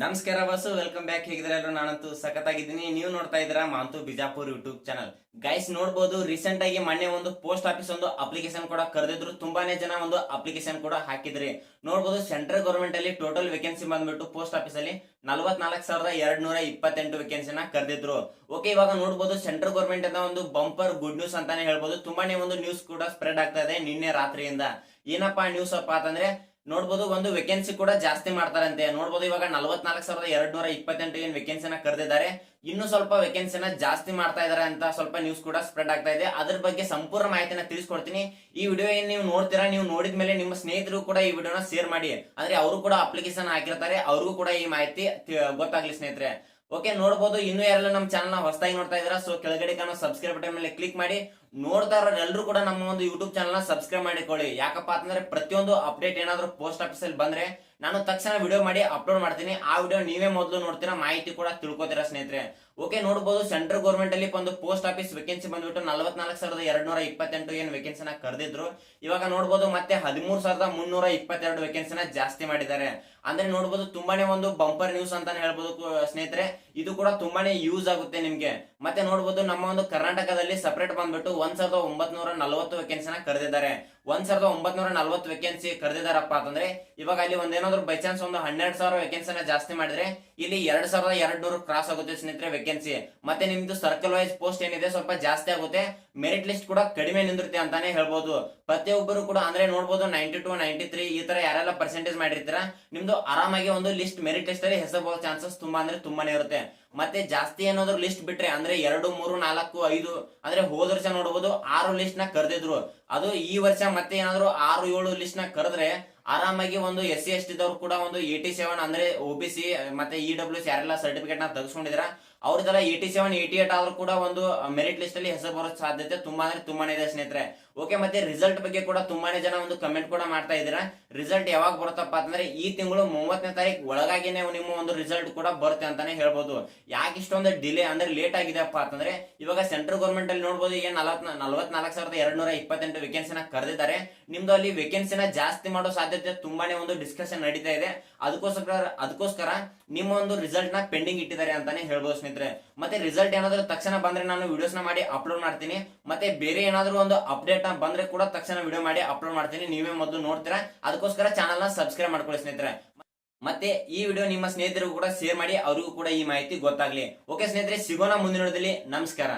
ನಮಸ್ಕಾರ bus welcome back ಹೇಗಿದ್ರೆ ನಾನಂತೂ ಸಖತ್ತಾಗಿದ್ದೀನಿ. ನೀವು ನೋಡ್ತಾ ಇದ್ದೀರಾ Manthu Bijapur YouTube channel guys ನೋಡ್ಬೋದು ರೀಸೆಂಟ್ ಆಗಿ ಮೊನ್ನೆ ಒಂದು ಪೋಸ್ಟ್ ಆಫೀಸ್ ಒಂದು ಅಪ್ಲಿಕೇಶನ್ ಕೂಡ ಕರೆದಿದ್ರು. ತುಂಬಾನೇ ಜನ ಒಂದು ಅಪ್ಲಿಕೇಶನ್ ಕೂಡ ಹಾಕಿದ್ರಿ. ನೋಡ್ಬೋದು ಸೆಂಟ್ರಲ್ ಗೌರ್ಮೆಂಟ್ ಅಲ್ಲಿ ಟೋಟಲ್ ವೇಕೆನ್ಸಿ ಬಂದ್ಬಿಟ್ಟು ಪೋಸ್ಟ್ ಆಫೀಸ್ ಅಲ್ಲಿ ನಲವತ್ನಾಲ್ಕು ಸಾವಿರದ ಎರಡ್ ನೂರ ಇಪ್ಪತ್ತೆಂಟು ವೇಕೆನ್ಸಿನ ಕರೆದಿದ್ರು. ಓಕೆ ಇವಾಗ ನೋಡ್ಬೋದು ಸೆಂಟ್ರಲ್ ಗೌರ್ಮೆಂಟ್ ಅಂತ ಒಂದು ಬಂಪರ್ ಗುಡ್ ನ್ಯೂಸ್ ಅಂತಾನೆ ಹೇಳ್ಬೋದು. ತುಂಬಾನೇ ಒಂದು ನ್ಯೂಸ್ ಕೂಡ ಸ್ಪ್ರೆಡ್ ಆಗ್ತಾ ಇದೆ ನಿನ್ನೆ ರಾತ್ರಿಯಿಂದ. ಏನಪ್ಪಾ ನ್ಯೂಸ್ ಅಪ್ಪ ಅಂತಂದ್ರೆ ನೋಡ್ಬೋದು ಒಂದು ವೇಕೆನ್ಸಿ ಕೂಡ ಜಾಸ್ತಿ ಮಾಡ್ತಾರಂತೆ. ನೋಡ್ಬೋದು ಇವಾಗ ನಲವತ್ನಾಲ್ಕು ಸಾವಿರದ ಎರಡ್ ನೂರ ಇಪ್ಪತ್ತೆಂಟು ಏನ್ ವೇಕೆನ್ಸಿನ ಕರೆದಿದ್ದಾರೆ. ಇನ್ನು ಸ್ವಲ್ಪ ವೇಕೆನ್ಸಿನ ಜಾಸ್ತಿ ಮಾಡ್ತಾ ಇದಾರೆ ಅಂತ ಸ್ವಲ್ಪ ನ್ಯೂಸ್ ಕೂಡ ಸ್ಪ್ರೆಡ್ ಆಗ್ತಾ ಇದೆ. ಅದ್ರ ಬಗ್ಗೆ ಸಂಪೂರ್ಣ ಮಾಹಿತಿನ ತಿಳಿಸ್ಕೊಡ್ತೀನಿ. ಈ ವಿಡಿಯೋ ಏನ್ ನೀವು ನೋಡ್ತೀರಾ, ನೀವು ನೋಡಿದ ಮೇಲೆ ನಿಮ್ಮ ಸ್ನೇಹಿತರು ಕೂಡ ಈ ವಿಡಿಯೋನ ಶೇರ್ ಮಾಡಿ. ಅಂದ್ರೆ ಅವರು ಕೂಡ ಅಪ್ಲಿಕೇಶನ್ ಹಾಕಿರ್ತಾರೆ, ಅವ್ರಿಗೂ ಕೂಡ ಈ ಮಾಹಿತಿ ಗೊತ್ತಾಗ್ಲಿ ಸ್ನೇಹಿತರೆ. ಓಕೆ, ನೋಡ್ಬೋದು. ಇನ್ನು ಯಾರೆಲ್ಲ ನಮ್ಮ ಚಾನಲ್ನ ಹೊಸದಾಗಿ ನೋಡ್ತಾ ಇದ್ದೀರಾ ಸೊ ಕೆಳಗಡೆ ಕಾಣೋ ಸಬ್ಸ್ಕ್ರೈಬ್ ಬಟನ್ ಮೇಲೆ ಕ್ಲಿಕ್ ಮಾಡಿ. ನೋಡ್ತಾ ಇರೋರೆಲ್ಲರೂ ಕೂಡ ನಮ್ಮ ಒಂದು ಯೂಟ್ಯೂಬ್ ಚಾನಲ್ನ ಸಬ್ಸ್ಕ್ರೈಬ್ ಮಾಡಿಕೊಳ್ಳಿ. ಯಾಕಪ್ಪ ಅಂತಂದ್ರೆ ಪ್ರತಿಯೊಂದು ಅಪ್ಡೇಟ್ ಏನಾದ್ರು ಪೋಸ್ಟ್ ಆಫೀಸಲ್ಲಿ ಬಂದ್ರೆ ನಾನು ತಕ್ಷಣ ವಿಡಿಯೋ ಮಾಡಿ ಅಪ್ಲೋಡ್ ಮಾಡ್ತೀನಿ. ಆ ವಿಡಿಯೋ ನೀವೇ ಮೊದಲು ನೋಡ್ತೀರಾ, ಮಾಹಿತಿ ಕೂಡ ತಿಳ್ಕೊತೀರಾ ಸ್ನೇಹಿತರೆ? ಓಕೆ ನೋಡಬಹುದು ಸೆಂಟ್ರಲ್ ಗೌರ್ಮೆಂಟ್ ಅಲ್ಲಿ ಒಂದು ಪೋಸ್ಟ್ ಆಫೀಸ್ ವೇಕೆನ್ಸಿ ಬಂದ್ಬಿಟ್ಟು ನಲವತ್ನಾಲ್ಕು ಸಾವಿರದ ಎರಡ್ನೂರ ಇಪ್ಪತ್ತೆಂಟು ಏನ್ ವೇಕೆನ್ಸಿನ ಕರೆದಿದ್ರು. ಇವಾಗ ನೋಡಬಹುದು ಮತ್ತೆ ಹದಿಮೂರು ಸಾವಿರದ ಮುನ್ನೂರ ಇಪ್ಪತ್ತೆರಡು ವೇಕೆನ್ಸಿನ ಜಾಸ್ತಿ ಮಾಡಿದ್ದಾರೆ. ಅಂದ್ರೆ ನೋಡಬಹುದು ತುಂಬಾನೇ ಒಂದು ಬಂಪರ್ ನ್ಯೂಸ್ ಅಂತಾನೆ ಹೇಳ್ಬೋದು ಸ್ನೇಹಿತರೆ. ಇದು ಕೂಡ ತುಂಬಾನೇ ಯೂಸ್ ಆಗುತ್ತೆ ನಿಮ್ಗೆ. ಮತ್ತೆ ನೋಡಬಹುದು ನಮ್ಮ ಒಂದು ಕರ್ನಾಟಕದಲ್ಲಿ ಸಪರೇಟ್ ಬಂದ್ಬಿಟ್ಟು ಒಂದ್ ಸಾವಿರದ ಒಂಬತ್ನೂರ ನಲವತ್ತು ವೇಕೆನ್ಸಿನ ಕರೆದಿದ್ದಾರೆ. ಒಂದ್ ಸಾವಿರದ ಒಂಬತ್ನೂರ ನಲ್ವತ್ತು ವೇಕೆನ್ಸಿ ಕರೆದಿದಾರಪ್ಪ ಅಂತಂದ್ರೆ, ಇವಾಗ ಅಲ್ಲಿ ಒಂದೇನಾದ್ರು ಬೈ ಚಾನ್ಸ್ ಒಂದು ಹನ್ನೆರಡ್ ಸಾವಿರ ವೇಕೆನ್ಸಿನ ಜಾಸ್ತಿ ಮಾಡಿದ್ರೆ, ಇಲ್ಲಿ ಎರಡ್ ಸಾವಿರದ ಎರಡ್ ನೂರು ಕ್ರಾಸ್ ಆಗುತ್ತೆ ಸ್ನೇಹಿತರೆ ವೇಕೆನ್ಸಿ ಮತ್ತೆ ನಿಮ್ದು ಸರ್ಕಲ್ ವೈಸ್ ಪೋಸ್ಟ್ ಏನಿದೆ ಸ್ವಲ್ಪ ಜಾಸ್ತಿ ಆಗುತ್ತೆ ಮೆರಿಟ್ ಲಿಸ್ಟ್ ಕೂಡ ಕಡಿಮೆ ನಿಂದಿರುತ್ತೆ ಅಂತಾನೆ ಹೇಳ್ಬೋದು. ಪ್ರತಿಯೊಬ್ಬರು ಕೂಡ ಅಂದ್ರೆ ನೋಡ್ಬೋದು ನೈಂಟಿ ಟು ನೈಂಟಿ ತ್ರೀ ಈ ತರ ಯಾರೆಲ್ಲ ಪರ್ಸೆಂಟೇಜ್ ಮಾಡಿರ್ತೀರಾ, ನಿಮ್ದು ಆರಾಮಾಗಿ ಒಂದು ಲಿಸ್ಟ್ ಮೆರಿಟ್ ಲಿಸ್ಟ್ ಅಲ್ಲಿ ಹೆಸರು ಚಾನ್ಸಸ್ ತುಂಬಾ ಅಂದ್ರೆ ತುಂಬಾನೇ ಇರುತ್ತೆ. ಮತ್ತೆ ಜಾಸ್ತಿ ಏನಾದ್ರು ಲಿಸ್ಟ್ ಬಿಟ್ರೆ ಅಂದ್ರೆ ಎರಡು, ಮೂರು, ನಾಲ್ಕು, ಐದು, ಅಂದ್ರೆ ಹೋದ ವರ್ಷ ನೋಡಬಹುದು ಆರು ಲಿಸ್ಟ್ನ ಕರೆದಿದ್ರು. ಅದು ಈ ವರ್ಷ ಮತ್ತೆ ಏನಾದ್ರು ಆರು, ಏಳು ಲಿಸ್ಟ್ನ ಕರೆದ್ರೆ ಆರಾಮಾಗಿ ಒಂದು ಎಸ್ ಸಿ ಎಸ್ ಟಿ ದವ್ರು ಕೂಡ ಒಂದು ಏಟಿ ಸೆವೆನ್ ಅಂದ್ರೆ ಒ ಬಿ ಸಿ ಮತ್ತೆ ಇ ಡಬ್ಲ್ಯೂ ಸಿ ಯಾರೆಲ್ಲ ಸರ್ಟಿಫಿಕೇಟ್ನ ತೆಗೆಸ್ಕೊಂಡಿದ್ರ ಅವ್ರದ್ದೆಲ್ಲ ಏಟಿ ಸೆವೆನ್ ಏಟಿ ಏಟ್ ಆದ್ರೂ ಕೂಡ ಒಂದು ಮೆರಿಟ್ ಲಿಸ್ಟ್ ಅಲ್ಲಿ ಹೆಸರು ಬರೋ ಸಾಧ್ಯತೆ ತುಂಬಾ ಅಂದ್ರೆ ತುಂಬಾನೇ ಇದೆ ಸ್ನೇಹಿತರೆ. ಓಕೆ ಮತ್ತೆ ರಿಸಲ್ಟ್ ಬಗ್ಗೆ ಕೂಡ ತುಂಬಾನೇ ಜನ ಒಂದು ಕಮೆಂಟ್ ಕೂಡ ಮಾಡ್ತಾ ಇದ್ದೀರಾ. ರಿಸಲ್ಟ್ ಯಾವಾಗ ಬರುತ್ತಪ್ಪ ಅಂತಂದ್ರೆ ಈ ತಿಂಗಳು ಮೂವತ್ತನೇ ತಾರೀಕು ಒಳಗಾಗಿನೇ ನಿಮ್ಮ ಒಂದು ರಿಸಲ್ಟ್ ಕೂಡ ಬರುತ್ತೆ ಅಂತಾನೆ ಹೇಳ್ಬೋದು. ಯಾಕೆ ಇಷ್ಟೊಂದು ಡಿಲೇ ಅಂದ್ರೆ ಲೇಟ್ ಆಗಿದೆಪ್ಪ ಅಂತಂದ್ರೆ ಇವಾಗ ಸೆಂಟ್ರಲ್ ಗೌರ್ಮೆಂಟ್ ಅಲ್ಲಿ ನೋಡಬಹುದು ಈಗ ನಲವತ್ ನಲವತ್ನಾಲ್ಕು ಸಾವಿರದ ಎರಡ್ ನೂರ ಇಪ್ಪತ್ತೆಂಟು ವೇಕೆನ್ಸಿನ ಕರೆದಿದ್ದಾರೆ. ನಿಮ್ದು ಅಲ್ಲಿ ವೇಕೆನ್ಸಿನ ಜಾಸ್ತಿ ಮಾಡೋ ಸಾಧ್ಯತೆ ತುಂಬಾನೇ ಒಂದು ಡಿಸ್ಕಷನ್ ನಡೀತಾ ಇದೆ. ಅದಕ್ಕೋಸ್ಕರ ಅದಕ್ಕೋಸ್ಕರ ನಿಮ್ಮ ಒಂದು ರಿಸಲ್ಟ್ನ ಪೆಂಡಿಂಗ್ ಇಟ್ಟಿದ್ದಾರೆ ಅಂತಾನೆ ಹೇಳ್ಬೋದು ಸ್ನೇಹಿತರೆ, ಮತ್ತೆ ರಿಸಲ್ಟ್ ಏನಾದ್ರು ತಕ್ಷಣ ಬಂದ್ರೆ ನಾನು ವಿಡಿಯೋಸ್ನ ಮಾಡಿ ಅಪ್ಲೋಡ್ ಮಾಡ್ತೀನಿ. ಮತ್ತೆ ಬೇರೆ ಏನಾದ್ರು ಒಂದು ಅಪ್ಡೇಟ್ ಬಂದ್ರೆ ಕೂಡ ತಕ್ಷಣ ವಿಡಿಯೋ ಮಾಡಿ ಅಪ್ಲೋಡ್ ಮಾಡ್ತೀನಿ. ನೀವೇ ಮೊದಲು ನೋಡ್ತೀರಾ. ಅದಕ್ಕೋಸ್ಕರ ಚಾನಲ್ನ ಸಬ್ಸ್ಕ್ರೈಬ್ ಮಾಡ್ಕೊಳ್ಳಿ ಸ್ನೇಹಿತರೆ. ಮತ್ತೆ ಈ ವಿಡಿಯೋ ನಿಮ್ಮ ಸ್ನೇಹಿತರಿಗೂ ಕೂಡ ಶೇರ್ ಮಾಡಿ, ಅವರಿಗೂ ಕೂಡ ಈ ಮಾಹಿತಿ ಗೊತ್ತಾಗ್ಲಿ. ಓಕೆ ಸ್ನೇಹಿತರೆ, ಸಿಗೋಣ ಮುಂದಿನ ವಿಡಿಯೋದಲ್ಲಿ ನಮಸ್ಕಾರ.